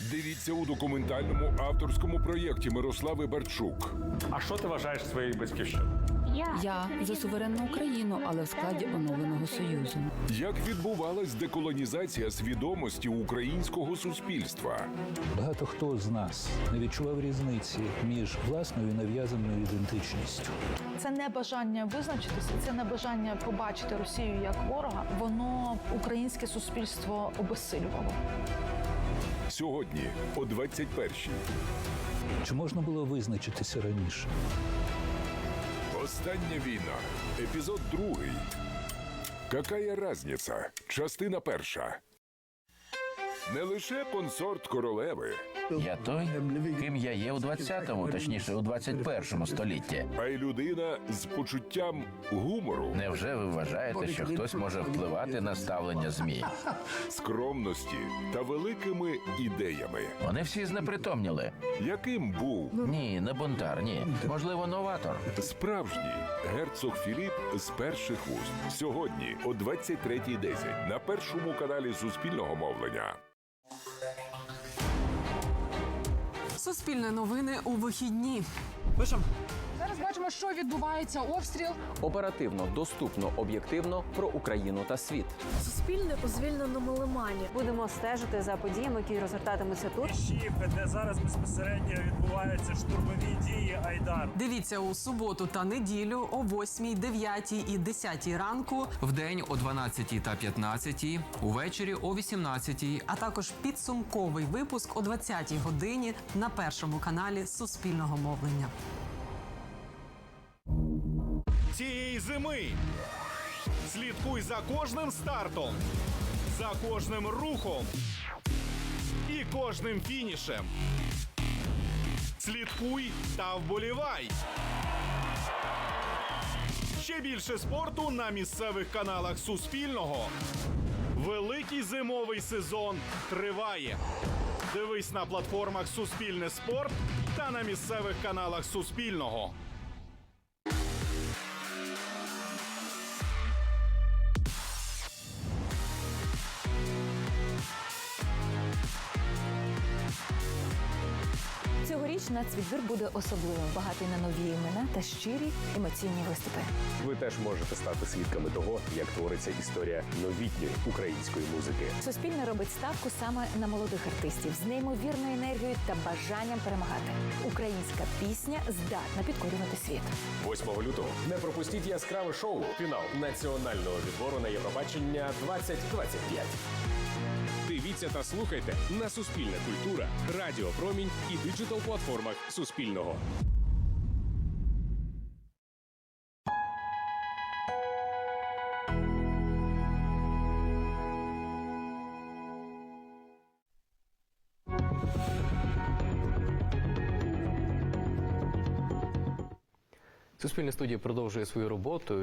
Дивіться у документальному авторському проєкті Мирослави Барчук. А що ти вважаєш своєю батьківщиною? Я за суверенну Україну, але в складі оновленого союзу. Як відбувалась деколонізація свідомості українського суспільства? Багато хто з нас не відчував різниці між власною і нав'язаною ідентичністю. Це не бажання визначитися, це не бажання побачити Росію як ворога. Воно українське суспільство обезсилювало. Сьогодні о 21-й. Чи можна було визначитися раніше? Остання війна. Епізод другий. Какая разниця? Частина перша. Не лише консорт королеви, Я той, ким я є у 20-му, точніше у 21-му столітті. а й людина з почуттям гумору, Невже ви вважаєте, що хтось може впливати на ставлення змі? скромності та великими ідеями. Вони всі знепритомніли. Яким був Ні, не бунтар, ні. Можливо, новатор. справжній герцог Філіп з перших вуст? Сьогодні о 23.10 на першому каналі Суспільного мовлення. Суспільне новини у вихідні. Зараз бачимо, що відбувається обстріл. Оперативно, доступно, об'єктивно про Україну та світ. Суспільне у звільненому лимані. Будемо стежити за подіями, які розгортатимуться тут. Щіпи, де зараз безпосередньо відбуваються штурмові дії Айдар. Дивіться у суботу та неділю о 8, 9 і 10 ранку, Вдень о 12 та 15, увечері о 18. а також підсумковий випуск о 20 годині на першому каналі Суспільного мовлення. Цієї зими слідкуй за кожним стартом, за кожним рухом і кожним фінішем. Слідкуй та вболівай. Ще більше спорту на місцевих каналах Суспільного. Великий зимовий сезон триває. Дивись на платформах Суспільне спорт та на місцевих каналах Суспільного. Цьогоріч нацвідбір буде особливим, багатий на нові імена та щирі емоційні виступи. Ви теж можете стати свідками того, як твориться історія новітньої української музики. Суспільне робить ставку саме на молодих артистів з неймовірною енергією та бажанням перемагати. Українська пісня здатна підкорювати світ. 8 лютого не пропустіть яскраве шоу. Фінал національного відбору на Євробачення 2025. Дивіться та слухайте на Суспільна культура, Радіо Промінь і диджитал платформах Суспільного. Суспільне студія продовжує свою роботу.